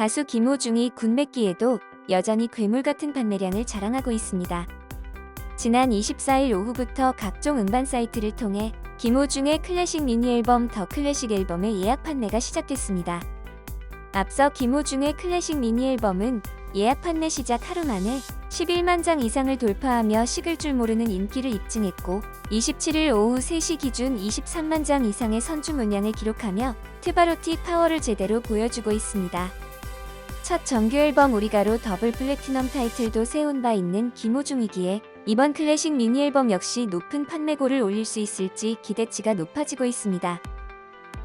가수 김호중이 군맥기에도 여전히 괴물 같은 판매량을 자랑하고 있습니다. 지난 24일 오후부터 각종 음반 사이트를 통해 김호중의 클래식 미니 앨범 더 클래식 앨범의 예약 판매가 시작됐습니다. 앞서 김호중의 클래식 미니 앨범은 예약 판매 시작 하루 만에 11만 장 이상을 돌파하며 식을 줄 모르는 인기를 입증했고 27일 오후 3시 기준 23만 장 이상의 선주 물량을 기록하며 트바로티 파워를 제대로 보여주고 있습니다. 첫 정규 앨범 우리가로 더블 플래티넘 타이틀도 세운 바 있는 김호중이기에 이번 클래식 미니 앨범 역시 높은 판매고를 올릴 수 있을지 기대치가 높아지고 있습니다.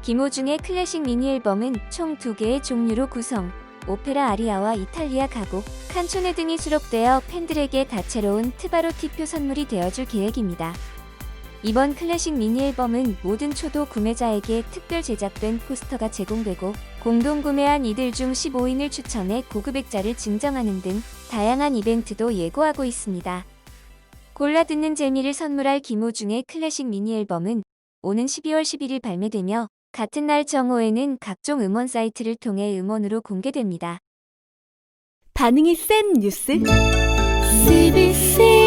김호중의 클래식 미니 앨범은 총두 개의 종류로 구성, 오페라 아리아와 이탈리아 가곡, 칸초네 등이 수록되어 팬들에게 다채로운 트바로티표 선물이 되어줄 계획입니다. 이번 클래식 미니 앨범은 모든 초도 구매자에게 특별 제작된 포스터가 제공되고 공동 구매한 이들 중 15인을 추천해 고급액자를 증정하는 등 다양한 이벤트도 예고하고 있습니다. 골라 듣는 재미를 선물할 김호중의 클래식 미니 앨범은 오는 12월 11일 발매되며 같은 날 정오에는 각종 음원 사이트를 통해 음원으로 공개됩니다. 반응이 센 뉴스? CBC